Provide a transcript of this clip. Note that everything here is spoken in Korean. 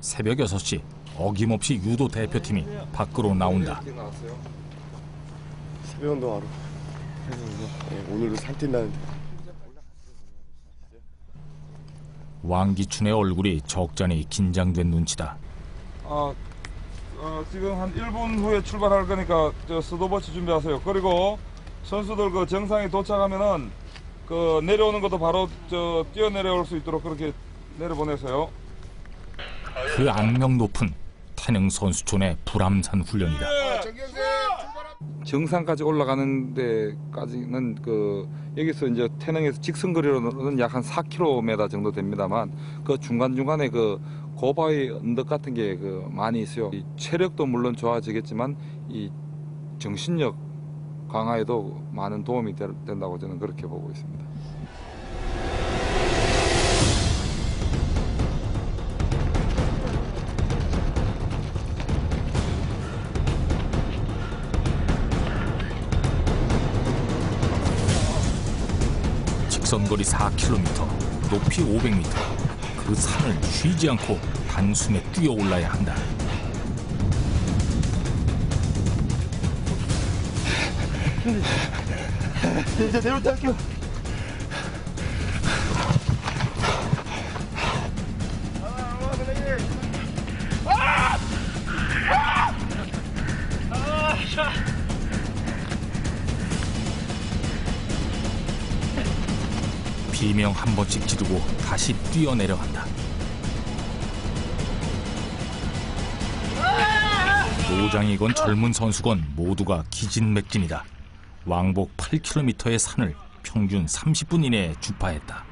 새벽 6시 어김없이 유도 대표팀이 밖으로 나온다. 새벽 운동하러 네, 오늘도 살찐다는데 왕기춘의 얼굴이 적잖이 긴장된 눈치다. 아, 어, 지금 한 1분 후에 출발할 거니까 저 스톱워치 준비하세요. 그리고 선수들 그 정상에 도착하면은 그 내려오는 것도 바로 저 뛰어 내려올 수 있도록 그렇게 내려보내세요. 그 악명 높은 태능 선수촌의 불암산 훈련이다. 정상까지 올라가는 데까지는 그 여기서 이제 태릉에서 직선 거리로는 약 한 4km 정도 됩니다만 그 중간 중간에 그 고바위 언덕 같은 게 그 많이 있어요. 이 체력도 물론 좋아지겠지만 이 정신력 강화에도 많은 도움이 될- 된다고 저는 그렇게 보고 있습니다. 직선거리 4km, 높이 500m. 그 산을 쉬지 않고 단숨에 뛰어 올라야 한다. 이제 내려올 때 할게요 비명 한 번씩 지르고 다시 뛰어내려 한다. 노장이건 젊은 선수건 모두가 기진맥진이다. 왕복 8km의 산을 평균 30분 이내에 주파했다.